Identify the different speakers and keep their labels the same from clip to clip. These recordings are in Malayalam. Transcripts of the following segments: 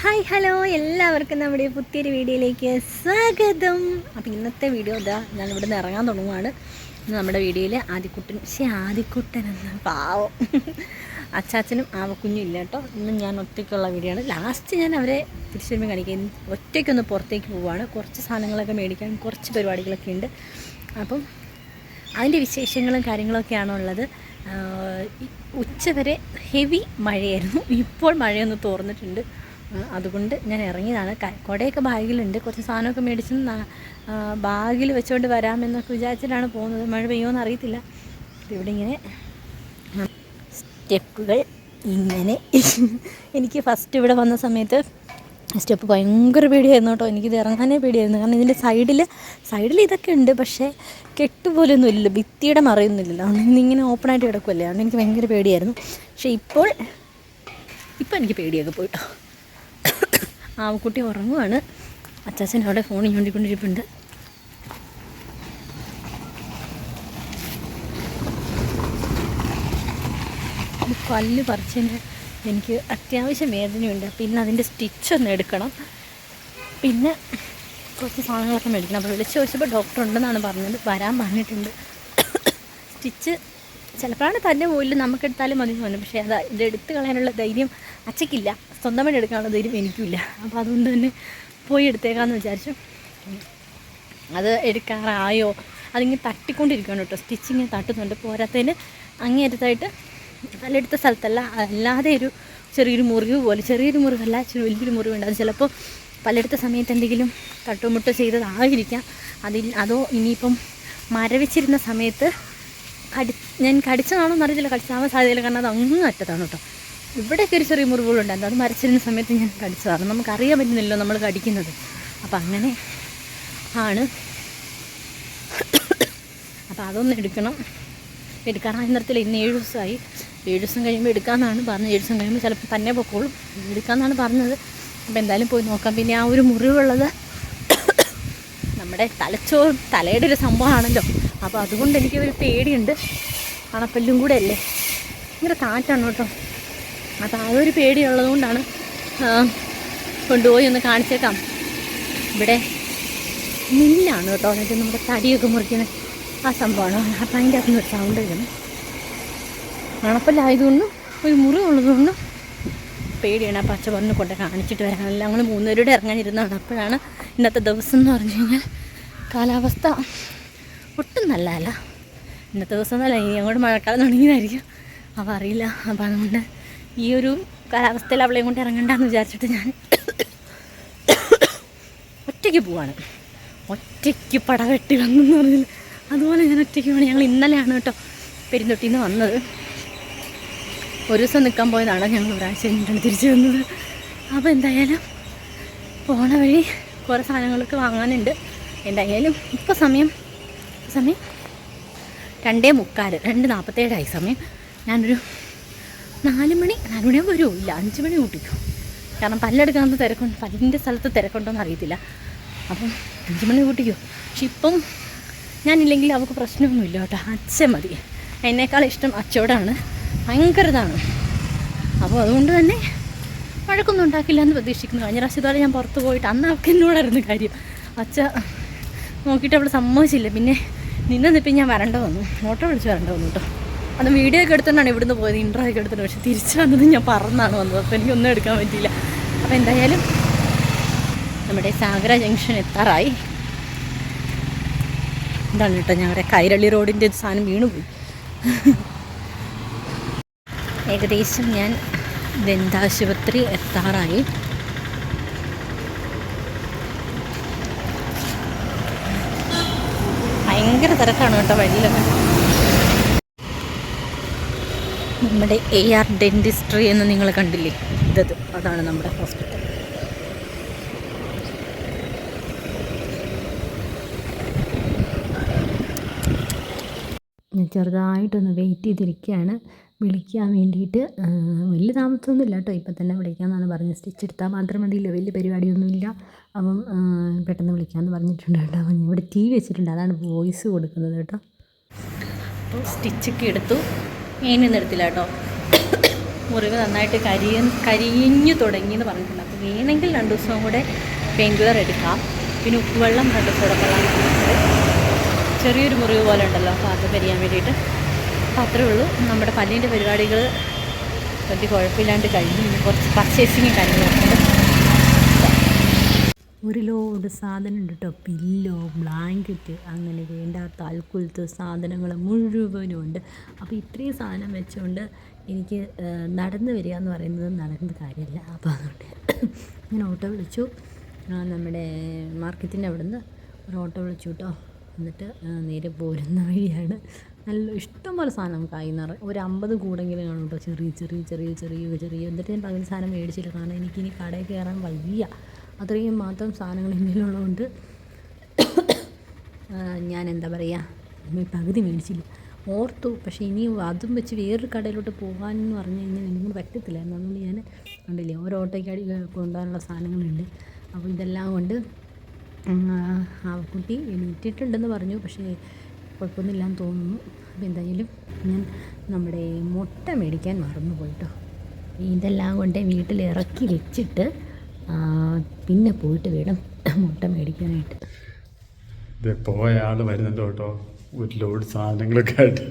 Speaker 1: Hi hello. എല്ലാവർക്കും നമ്മുടെ പുതിയൊരു വീഡിയോയിലേക്ക് സ്വാഗതം. അപ്പോൾ ഇന്നത്തെ വീഡിയോ ഇതാ ഞാൻ ഇവിടെ നിന്ന് ഇറങ്ങാൻ തുടങ്ങുവാണ്. ഇന്ന് നമ്മുടെ വീഡിയോയിൽ ആദിക്കുട്ടൻ പക്ഷേ ആദിക്കുട്ടൻ എന്ന പാവം. അച്ചാച്ചനും ആവക്കുഞ്ഞും ഇല്ല കേട്ടോ. ഇന്ന് ഞാൻ ഒറ്റയ്ക്കുള്ള വീഡിയോ ആണ്. ലാസ്റ്റ് ഞാൻ അവരെ തിരിച്ചുവരുമ്പോൾ കാണിക്കും. ഒറ്റയ്ക്കൊന്ന് പുറത്തേക്ക് പോവുകയാണ് കുറച്ച് സാധനങ്ങളൊക്കെ മേടിക്കാൻ കുറച്ച് പരിപാടികളൊക്കെ ഉണ്ട്. അപ്പം അതിന്റെ വിശേഷങ്ങളും കാര്യങ്ങളൊക്കെയാണ് ഉള്ളത്? ഉച്ച വരെ ഹെവി മഴയായിരുന്നു. ഇപ്പോൾ മഴയൊന്ന് തോർന്നിട്ടുണ്ട്. അതുകൊണ്ട് ഞാൻ ഇറങ്ങിയതാണ്. കുടയൊക്കെ ബാഗിലുണ്ട്. കുറച്ച് സാധനമൊക്കെ മേടിച്ച് ബാഗിൽ വെച്ചുകൊണ്ട് വരാമെന്നൊക്കെ വിചാരിച്ചിട്ടാണ് പോകുന്നത്. മഴ പെയ്യുമെന്ന് അറിയത്തില്ല. ഇവിടെ ഇങ്ങനെ സ്റ്റെപ്പുകൾ ഇങ്ങനെ എനിക്ക് ഫസ്റ്റ് ഇവിടെ വന്ന സമയത്ത് സ്റ്റെപ്പ് ഭയങ്കര പേടിയായിരുന്നു കേട്ടോ. എനിക്കിത് ഇറങ്ങാനേ പേടിയായിരുന്നു. കാരണം ഇതിന്റെ സൈഡിൽ സൈഡിൽ ഇതൊക്കെ ഉണ്ട് പക്ഷേ കെട്ടുപോലൊന്നും ഇല്ലല്ലോ ഭിത്തിയുടെ മറയൊന്നുമില്ലല്ലോ. അതുകൊണ്ട് ഇതിങ്ങനെ ഓപ്പണായിട്ട് കിടക്കുമല്ലേ അതുകൊണ്ട് എനിക്ക് ഭയങ്കര പേടിയായിരുന്നു. പക്ഷേ ഇപ്പോൾ ഇപ്പോൾ എനിക്ക് പേടിയൊക്കെ പോയിട്ടോ. ആവക്കുട്ടി ഉറങ്ങുവാണ്. അച്ചാച്ചൻ അവിടെ ഫോണിൽ ചൂണ്ടിക്കൊണ്ടിരിപ്പുണ്ട് ഈ പല്ല് പറിച്ചതിന് എനിക്ക് അത്യാവശ്യം വേദനയുണ്ട്. പിന്നെ അതിന്റെ സ്റ്റിച്ച് ഒന്ന് എടുക്കണം. പിന്നെ കുറച്ച് സാധനങ്ങളൊക്കെ മേടിക്കണം. അപ്പോൾ വിളിച്ച് ചോദിച്ചപ്പോൾ ഡോക്ടർ ഉണ്ടെന്നാണ് പറഞ്ഞത്. വരാൻ പറഞ്ഞിട്ടുണ്ട്. സ്റ്റിച്ച് ചിലപ്പോഴാണ് തന്നെ പോയില്ല നമുക്കെടുത്താലും മതി പറഞ്ഞു പക്ഷേ അത് ഇത് എടുത്ത് കളയാനുള്ള ധൈര്യം അച്ചയ്ക്കില്ല സ്വന്തമായിട്ട് എടുക്കാനുള്ള ധൈര്യം എനിക്കില്ല. അപ്പോൾ അതുകൊണ്ട് തന്നെ പോയി എടുത്തേക്കാന്ന് വിചാരിച്ചു. അത് എടുക്കാറായോ? അതിങ്ങനെ തട്ടിക്കൊണ്ടിരിക്കുകയാണ് കേട്ടോ. സ്റ്റിച്ചിങ് തട്ടുന്നുണ്ട്. പോരാത്തതിന് അങ്ങേയറ്റത്തായിട്ട് തലെടുത്ത സ്ഥലത്തല്ല അല്ലാതെ ഒരു ചെറിയൊരു മുറിവ് പോലെ ചെറിയൊരു മുറിവല്ല വലിയൊരു മുറിവുണ്ട്. അത് ചിലപ്പോൾ പലയിടത്ത സമയത്ത് എന്തെങ്കിലും തട്ടുമുട്ടോ ചെയ്തതായിരിക്കാം. അതിൽ അതോ ഇനിയിപ്പം മരവിച്ചിരുന്ന സമയത്ത് കടി ഞാൻ കടിച്ചതാണോ എന്നറിയില്ല കടിച്ചാവാൻ സാധ്യതയില്ല. കാരണം അത് അങ്ങ് അറ്റത്താണ് കേട്ടോ. ഇവിടെയൊക്കെ ഒരു ചെറിയ മുറിവുകളുണ്ടായിരുന്നു. അത് മരച്ചിരുന്ന സമയത്ത് ഞാൻ കടിച്ചതാണ്. നമുക്ക് അറിയാൻ പറ്റുന്നില്ലല്ലോ നമ്മൾ കടിക്കുന്നത്. അപ്പം അങ്ങനെ ആണ്. അപ്പം അതൊന്ന് എടുക്കണം. എടുക്കാൻ നിർത്തില്ല ഇന്ന് ഏഴ് ദിവസമായി. ഏഴ് ദിവസം കഴിയുമ്പോൾ എടുക്കാമെന്നാണ് പറഞ്ഞത്. ഏഴ് ദിവസം കഴിയുമ്പോൾ ചിലപ്പോൾ തന്നെ പൊക്കോളും. എടുക്കാമെന്നാണ് പറഞ്ഞത്. അപ്പോൾ എന്തായാലും പോയി നോക്കാം. പിന്നെ ആ ഒരു മുറിവുള്ളത് നമ്മുടെ തലച്ചോർ തലയുടെ ഒരു സംഭവമാണല്ലോ. അപ്പോൾ അതുകൊണ്ട് എനിക്ക് ഒരു പേടിയുണ്ട്. അണപ്പല്ലും കൂടെ അല്ലേ ഭയങ്കര കാറ്റാണ് കേട്ടോ. അപ്പോൾ ആ ഒരു പേടിയുള്ളത് കൊണ്ടാണ് കൊണ്ടുപോയി ഒന്ന് കാണിച്ചേക്കാം. ഇവിടെ മില്ലാണ് കേട്ടോ. എന്നിട്ട് നമ്മുടെ തടിയൊക്കെ മുറിക്കുന്ന ആ സംഭവമാണ്. അപ്പം അതിന്റെ അകത്തുനിന്ന് ഒരു സൗണ്ട് വരുന്നു. അണപ്പല്ലായതുകൊണ്ടും ഒരു മുറിവുള്ളതുകൊണ്ടും പേടിയാണ്. പച്ച പറഞ്ഞ് കൊണ്ട് കാണിച്ചിട്ട് വരാൻ. ഞങ്ങൾ മൂന്നുപേരുടെ ഇറങ്ങാനിരുന്നതാണ്. അപ്പോഴാണ് ഇന്നത്തെ ദിവസം എന്ന് പറഞ്ഞു കഴിഞ്ഞാൽ കാലാവസ്ഥ ഒട്ടും നല്ലതല്ല. ഇന്നത്തെ ദിവസം എന്നല്ല ഇനി അങ്ങോട്ട് മഴക്കാലം തുടങ്ങിയതായിരിക്കും. അപ്പോൾ അറിയില്ല. അപ്പോൾ അതുകൊണ്ട് ഈ ഒരു കാലാവസ്ഥയിൽ അവളെയും കൊണ്ട് ഇറങ്ങണ്ടെന്ന് വിചാരിച്ചിട്ട് ഞാൻ ഒറ്റയ്ക്ക് പോവാണ്. ഒറ്റയ്ക്ക് പടവെട്ടി വന്നെന്ന് പറഞ്ഞില്ല. അതുപോലെ ഞാൻ ഒറ്റയ്ക്ക് പോകണം ഞങ്ങൾ ഇന്നലെയാണ് കേട്ടോ പെരുന്തൊട്ടിയിൽ നിന്ന് വന്നത്. ഒരു ദിവസം നിൽക്കാൻ പോയതാണ് ഞങ്ങൾ ഒരാഴ്ച കഴിഞ്ഞിട്ടാണ് തിരിച്ചു വന്നത്. അപ്പോൾ എന്തായാലും പോണ വഴി കുറേ സാധനങ്ങളൊക്കെ വാങ്ങാനുണ്ട്. എന്തായാലും ഇപ്പോൾ സമയം സമയം? രണ്ടേ മുക്കാൽ രണ്ട് നാൽപ്പത്തേഴായി സമയം. ഞാനൊരു നാല് മണി നാല് മണിയാകുമ്പോൾ വരുമോ ഇല്ല അഞ്ച് മണി കൂട്ടിക്കും കാരണം പല്ലെടുക്കാൻ തിരക്കുണ്ട്. പല്ലിന്റെ സ്ഥലത്ത് തിരക്കുണ്ടോയെന്ന് അറിയത്തില്ല. അപ്പം അഞ്ച് മണി കൂട്ടിക്കോ പക്ഷെ ഇപ്പം ഞാനില്ലെങ്കിൽ അവൾക്ക് പ്രശ്നമൊന്നുമില്ല കേട്ടോ. അച്ഛൻ മതി. എന്നേക്കാൾ ഇഷ്ടം അച്ചോടാണ്. ഭയങ്കര ഇതാണ് അപ്പോൾ അതുകൊണ്ട് തന്നെ വഴക്കൊന്നും ഉണ്ടാക്കില്ല എന്ന് പ്രതീക്ഷിക്കുന്നു. കഴിഞ്ഞ പ്രാവശ്യം ഇതുപോലെ ഞാൻ പുറത്ത് പോയിട്ട് അന്ന് അവൾക്ക് എന്നോടായിരുന്നു കാര്യം. അച്ഛ നോക്കിയിട്ട് അവൾ സമ്മതിച്ചില്ല. പിന്നെ നിന്ന് നിപ്പം ഞാൻ വരണ്ട വന്നു. ഓട്ടോ വിളിച്ച് വരണ്ട വന്നു കേട്ടോ അന്ന് വീഡിയോ ഒക്കെ എടുത്തോണ്ടാണ് ഇവിടുന്ന് പോയത്. ഇൻട്രോ ഒക്കെ എടുത്തിട്ട് പക്ഷെ തിരിച്ചു വന്നത് ഞാൻ പറന്നാണ് വന്നത്. അപ്പോൾ എനിക്കൊന്നും എടുക്കാൻ പറ്റിയില്ല. അപ്പോൾ എന്തായാലും നമ്മുടെ സാഗര ജംഗ്ഷൻ എത്താറായി. എന്താണ് കേട്ടോ ഞങ്ങളുടെ കൈരളി റോഡിന്റെ ഒരു സാധനം വീണുപോയി. ഏകദേശം ഞാൻ ദന്താശുപത്രി എത്താറായി. ഭയങ്കര തിരക്കാണ് കേട്ടോ വഴിയിലൊക്കെ. നമ്മുടെ എ ആർ ഡെന്റിസ്ട്രി എന്ന് നിങ്ങൾ കണ്ടില്ലേ? ഇതത്. അതാണ് നമ്മുടെ ഹോസ്പിറ്റൽ ചെറുതായിട്ടൊന്ന് വെയിറ്റ് ചെയ്തിരിക്കുകയാണ് വിളിക്കാൻ വേണ്ടിയിട്ട് വലിയ താമസമൊന്നുമില്ല കേട്ടോ. ഇപ്പം തന്നെ വിളിക്കാമെന്നാണ് പറഞ്ഞത്. സ്റ്റിച്ച് എടുത്താൽ മാത്രം മതിയില്ല. വലിയ പരിപാടിയൊന്നുമില്ല. അപ്പം പെട്ടെന്ന് വിളിക്കാമെന്ന് പറഞ്ഞിട്ടുണ്ട് കേട്ടോ. അപ്പം ഇവിടെ ടി വി വെച്ചിട്ടുണ്ട്. അതാണ് വോയിസ് കൊടുക്കുന്നത് കേട്ടോ. അപ്പോൾ സ്റ്റിച്ചൊക്കെ എടുത്തു. ഇനി എടുത്തില്ല കേട്ടോ. മുറിവ് നന്നായിട്ട് കരിയ കരിഞ്ഞു തുടങ്ങി എന്ന് പറഞ്ഞിട്ടുണ്ട്. അപ്പോൾ വേണമെങ്കിൽ രണ്ട് ദിവസവും കൂടെ പെയിൻ കില്ലർ എടുക്കാം. പിന്നെ ഉപ്പുവെള്ളം രണ്ട് ദിവസം കൂടെ കൊള്ളാൻ പറഞ്ഞിട്ടുണ്ട്. ചെറിയൊരു മുറിവ് പോലെ ഉണ്ടല്ലോ. അപ്പോൾ അത് കരിയാൻ വേണ്ടിയിട്ട്. അപ്പോൾ അത്രേ ഉള്ളൂ. നമ്മുടെ പല്ലിന്റെ പരിപാടികൾ വലിയ കുഴപ്പമില്ലാണ്ട് കഴിഞ്ഞു. കുറച്ച് പർച്ചേസിങ് കഴിഞ്ഞു
Speaker 2: ഒരു ലോഡ് സാധനം ഉണ്ട് കേട്ടോ പില്ലോ ബ്ലാങ്കറ്റ് അങ്ങനെ വേണ്ടാത്ത അൽക്കുലത്ത് സാധനങ്ങൾ മുഴുവനും ഉണ്ട്. അപ്പോൾ ഇത്രയും സാധനം വെച്ചുകൊണ്ട് എനിക്ക് നടന്ന് വരിക എന്ന് പറയുന്നത് നടക്കുന്ന കാര്യമല്ല. അപ്പോൾ അതുകൊണ്ട് ഞാൻ ഓട്ടോ വിളിച്ചു. നമ്മുടെ മാർക്കറ്റിന്റെ അവിടുന്ന് ഒരു ഓട്ടോ വിളിച്ചു കേട്ടോ എന്നിട്ട് നേരെ പോരുന്ന വഴിയാണ്. നല്ല ഇഷ്ടംപോലെ സാധനം നമുക്ക് നിറ ഒരു അമ്പത് കൂടെങ്കിലും കാണും കേട്ടോ ചെറിയ ചെറിയ ചെറിയ ചെറിയ ചെറിയ. എന്നിട്ട് ഞാൻ പകുതി സാധനം മേടിച്ചില്ല. കാരണം എനിക്കിനി കടയിൽ കയറാൻ വയ്യ. അത്രയും മാത്രം സാധനങ്ങൾ ഇന്ത്യയിലുള്ളതുകൊണ്ട് ഞാൻ എന്താ പറയുക പകുതി മേടിച്ചില്ല. ഓർത്തു പക്ഷേ ഇനി അതും വെച്ച് വേറൊരു കടയിലോട്ട് പോകാൻ എന്ന് പറഞ്ഞു കഴിഞ്ഞാൽ എനിക്ക് പറ്റത്തില്ല എന്നാൽ ഞാൻ കണ്ടില്ലേ ഓരോ ഓട്ടോയ്ക്ക് കൊണ്ടുപോകാനുള്ള സാധനങ്ങളുണ്ട്. അപ്പോൾ ഇതെല്ലാം കൊണ്ട് ഉം, ആ കുട്ടി എണീറ്റിട്ടുണ്ടെന്ന് പറഞ്ഞു. പക്ഷേ കുഴപ്പമൊന്നുമില്ലാന്ന് തോന്നുന്നു. അപ്പോൾ എന്തായാലും ഞാൻ നമ്മുടെ മുട്ട മേടിക്കാൻ മറന്നു പോയിട്ടോ ഇതെല്ലാം കൊണ്ട് വീട്ടിൽ ഇറക്കി വെച്ചിട്ട് പിന്നെ പോയിട്ട് വേണം മുട്ട മേടിക്കാനായിട്ട്.
Speaker 3: ഇത് പോയ ആൾ വരുന്നുണ്ട് കേട്ടോ. ഒരു ലോഡ് സാധനങ്ങളൊക്കെ ആയിട്ട്.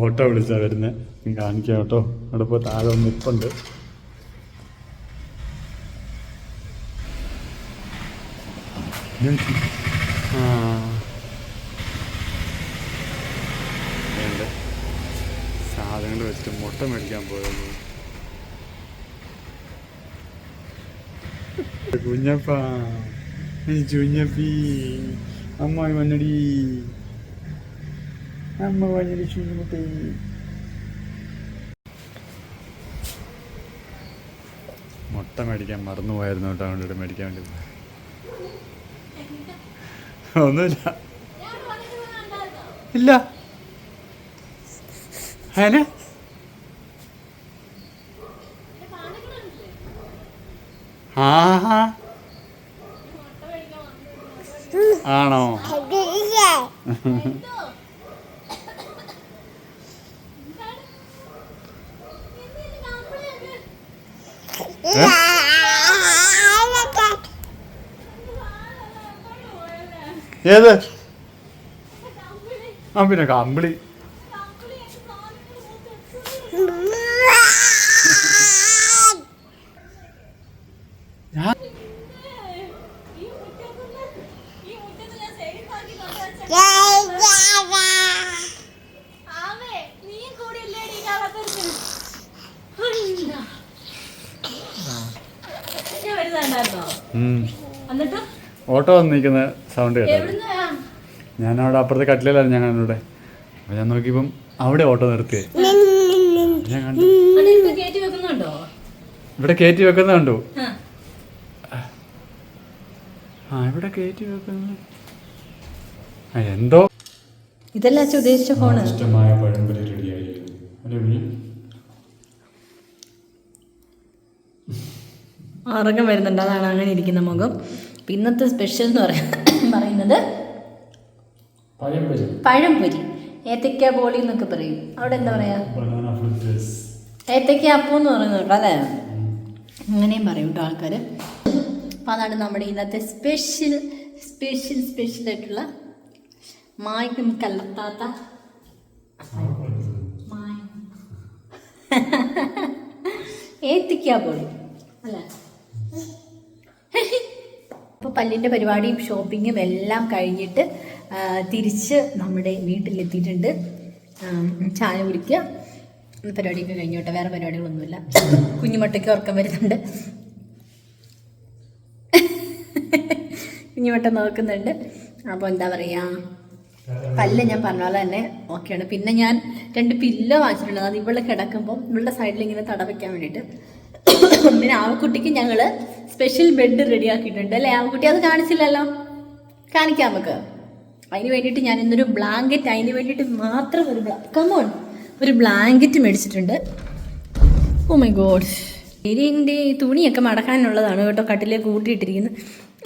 Speaker 3: ഓട്ടോ വിളിച്ചാണ് വരുന്നത് കാണിക്കാം കേട്ടോ. അവിടെ ഇപ്പോൾ താഴെ ഒന്ന് നിൽപ്പുണ്ട് വേണ്ട സാധനങ്ങൾ വെച്ചിട്ട് മുട്ട മേടിക്കാൻ പോയത്. കുഞ്ഞപ്പ ചുഞ്ഞപ്പി അമ്മായി വന്നടി. അമ്മ വന്നടി ചുഞ്ഞുമുട്ടി. മുട്ട മേടിക്കാൻ മറന്നു പോയിരുന്നു കേട്ടോ അവന്റെ മേടിക്കാൻ വേണ്ടി. ഒന്നുമില്ല. ഇല്ല. അങ്ങനെ ആഹാ. ആണോ? ഏ? ഏത് ആ പിന്നെ കമ്പിളി ഞാൻ ഉം.
Speaker 1: എന്നിട്ട്
Speaker 3: ഓട്ടോ വന്ന് നിൽക്കുന്ന സൗണ്ട് കേട്ടോ.
Speaker 1: എവിടുന്ന്?
Speaker 3: ഞാൻ അവിടെ അപ്പുറത്തെ കട്ടിലല്ലായിരുന്നു ഞാൻ കണ്ടൂടെ അപ്പൊ ഞാൻ നോക്കിയപ്പം അവിടെ ഓട്ടോ നിർത്തിയേ. ഞാൻ കണ്ടു. ഇവിടെ കയറ്റി വെക്കുന്ന കണ്ടു.
Speaker 1: ആ.
Speaker 3: ഇവിടെ കയറ്റി വെക്കുന്നു. ആ എന്തോ?
Speaker 1: ഇതല്ല ഉദ്ദേശിച്ച ഫോൺ
Speaker 3: ഇഷ്ടമായ പഴംപൊരി റെഡിയായിരിക്കുന്നു. അല്ലേ കുഞ്ഞ്?
Speaker 1: ഉറക്കം വരുന്നുണ്ട്. അതാണ് അങ്ങനെ ഇരിക്കുന്ന മുഖം. ഇന്നത്തെ സ്പെഷ്യൽ എന്ന് പറയുന്നത്
Speaker 3: പഴംപൊരി.
Speaker 1: ഏത്തക്ക ബോളി എന്നൊക്കെ പറയും. അവിടെ എന്താ പറയാ? ഏത്തക്ക അപ്പം എന്ന് പറയുന്നുണ്ട് അല്ലേ? അങ്ങനെയും പറയും കേട്ടോ ആൾക്കാർ അപ്പം അതാണ് നമ്മുടെ ഇന്നത്തെ സ്പെഷ്യൽ സ്പെഷ്യൽ സ്പെഷ്യൽ ആയിട്ടുള്ള മായ്ക്കും കലർത്താത്ത ഏത്തിക്കാ പോളി അല്ലേ? അപ്പോൾ പല്ലിന്റെ പരിപാടിയും ഷോപ്പിങ്ങും എല്ലാം കഴിഞ്ഞിട്ട് തിരിച്ച് നമ്മുടെ വീട്ടിലെത്തിയിട്ടുണ്ട്. ചായ കുടിക്കുക. പരിപാടിയൊക്കെ കഴിഞ്ഞോട്ടെ വേറെ പരിപാടികളൊന്നുമില്ല. കുഞ്ഞുമട്ടയ്ക്ക് ഉറക്കം വരുന്നുണ്ട്. കുഞ്ഞുമട്ട നോക്കുന്നുണ്ട്. അപ്പോൾ എന്താ പറയുക പല്ല് ഞാൻ പറഞ്ഞ പോലെ തന്നെ ഓക്കെയാണ്. പിന്നെ ഞാൻ രണ്ട് പില്ലോ വാങ്ങിച്ചിട്ടുണ്ട്. അത് ഇവൾ കിടക്കുമ്പോൾ ഇവളുടെ സൈഡിൽ ഇങ്ങനെ തടവയ്ക്കാൻ വേണ്ടിയിട്ട്. പിന്നെ കുട്ടിക്ക് ഞങ്ങൾ സ്പെഷ്യൽ ബെഡ് റെഡിയാക്കിയിട്ടുണ്ട് അല്ലേ? ആൺകുട്ടി അത് കാണിച്ചില്ലല്ലോ? കാണിക്കാം നമുക്ക്. അതിന് വേണ്ടിയിട്ട് ഞാൻ ഇന്നൊരു ബ്ലാങ്കറ്റ് അതിന് വേണ്ടിയിട്ട് മാത്രം ഒരു കമോൺ ഒരു ബ്ലാങ്കറ്റ് മേടിച്ചിട്ടുണ്ട്. ഓ മൈ ഗോഡ് എരിന്റെ തുണിയൊക്കെ മടക്കാനുള്ളതാണ് കേട്ടോ. കട്ടിലേക്ക് കൂട്ടിയിട്ടിരിക്കുന്നത്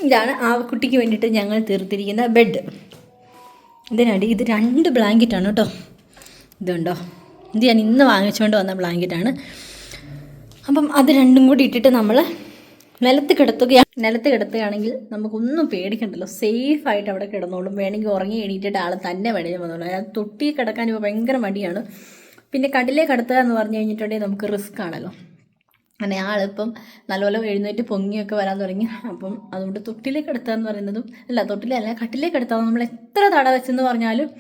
Speaker 1: ഇതാണ് ആ കുട്ടിക്ക് വേണ്ടിയിട്ട് ഞങ്ങൾ തീർത്തിരിക്കുന്ന ബെഡ് ഇതിനടി ഇത് രണ്ട് ബ്ലാങ്കറ്റാണ് കേട്ടോ. ഇതുണ്ടോ? ഇത് ഞാൻ ഇന്ന് വാങ്ങിച്ചുകൊണ്ട് വന്ന ബ്ലാങ്കറ്റാണ് അപ്പം അത് രണ്ടും കൂടി ഇട്ടിട്ട് നമ്മൾ നിലത്ത് കിടത്തുകയാണ് നിലത്ത് കിടത്തുകയാണെങ്കിൽ നമുക്കൊന്നും പേടിക്കണ്ടല്ലോ. സേഫ് ആയിട്ട് അവിടെ കിടന്നോളും. വേണമെങ്കിൽ ഉറങ്ങി എണീറ്റിട്ട് ആൾ തന്നെ വേണമെങ്കിൽ വന്നോളൂ. അയാൾ തൊട്ടി കിടക്കാൻ ഇപ്പോൾ ഭയങ്കര മടിയാണ്. പിന്നെ കട്ടിലേ കിടത്തുക എന്ന് പറഞ്ഞു കഴിഞ്ഞിട്ടുണ്ടെങ്കിൽ നമുക്ക് റിസ്ക് ആണല്ലോ. അങ്ങനെ ആളിപ്പം നല്ലപോലെ എഴുന്നേറ്റ് പൊങ്ങിയൊക്കെ വരാൻ തുടങ്ങി. അപ്പം അതുകൊണ്ട് തൊട്ടിലേക്ക് എടുത്തുക എന്ന് പറയുന്നതും അല്ല തൊട്ടിലല്ല കട്ടിലേക്ക് എടുത്താൽ നമ്മൾ എത്ര തട വെച്ചെന്ന് പറഞ്ഞാലും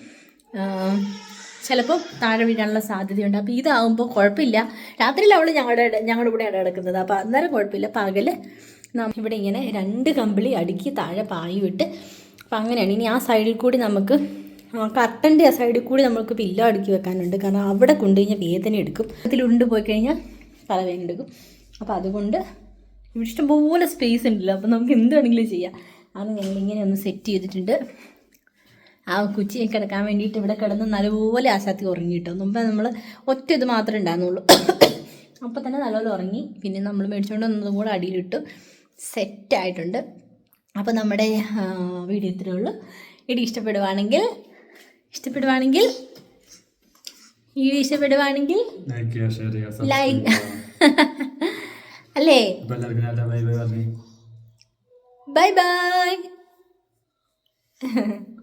Speaker 1: ചിലപ്പോൾ താഴെ വീഴാനുള്ള സാധ്യതയുണ്ട്. അപ്പോൾ ഇതാകുമ്പോൾ കുഴപ്പമില്ല. രാത്രിയിൽ അവൾ ഞങ്ങളുടെ ഞങ്ങളുടെ കൂടെയാണ് കിടക്കുന്നത് അപ്പോൾ അന്നേരം കുഴപ്പമില്ല. പകൽ നാം ഇവിടെ ഇങ്ങനെ രണ്ട് കമ്പിളി അടുക്കി താഴെ പായി വിട്ട് അപ്പം അങ്ങനെയാണ്. ഇനി ആ സൈഡിൽ കൂടി നമുക്ക് കർട്ടന്റെ ആ സൈഡിൽ കൂടി നമുക്ക് പില്ലോ അടുക്കി വെക്കാനുണ്ട്. കാരണം അവിടെ കൊണ്ടുകഴിഞ്ഞാൽ വേദന എടുക്കും. അതിൽ ഉരുണ്ട് പോയി കഴിഞ്ഞാൽ തലവേദന എടുക്കും. അപ്പോൾ അതുകൊണ്ട് ഇവിടെ ഇഷ്ടംപോലെ സ്പേസ് ഉണ്ടല്ലോ. അപ്പോൾ നമുക്ക് എന്ത് വേണമെങ്കിലും ചെയ്യാം. അത് ഞങ്ങൾ ഇങ്ങനെ ഒന്ന് സെറ്റ് ചെയ്തിട്ടുണ്ട്. ആ കുച്ചിയെ കിടക്കാൻ വേണ്ടിയിട്ട് ഇവിടെ കിടന്ന് നല്ലപോലെ ആശാത്തി ഉറങ്ങി കേട്ടോ മുമ്പ് നമ്മൾ ഒറ്റ ഇത് മാത്രമേ ഉണ്ടായിരുന്നുള്ളൂ. അപ്പോൾ തന്നെ നല്ലപോലെ ഉറങ്ങി. പിന്നെ നമ്മൾ മേടിച്ചുകൊണ്ട് വന്നതും കൂടെ അടിയിലിട്ടു. സെറ്റായിട്ടുണ്ട് അപ്പോൾ നമ്മുടെ വീഡിയോ ഇത്രയേ ഉള്ളൂ. ഇടി ഇഷ്ടപ്പെടുവാണെങ്കിൽ ഇഷ്ടപ്പെടുവാണെങ്കിൽ വീഡിയോ ഇഷ്ടപ്പെടുവാണെങ്കിൽ
Speaker 3: ലൈക്ക്
Speaker 1: അല്ലേ? Bye bye.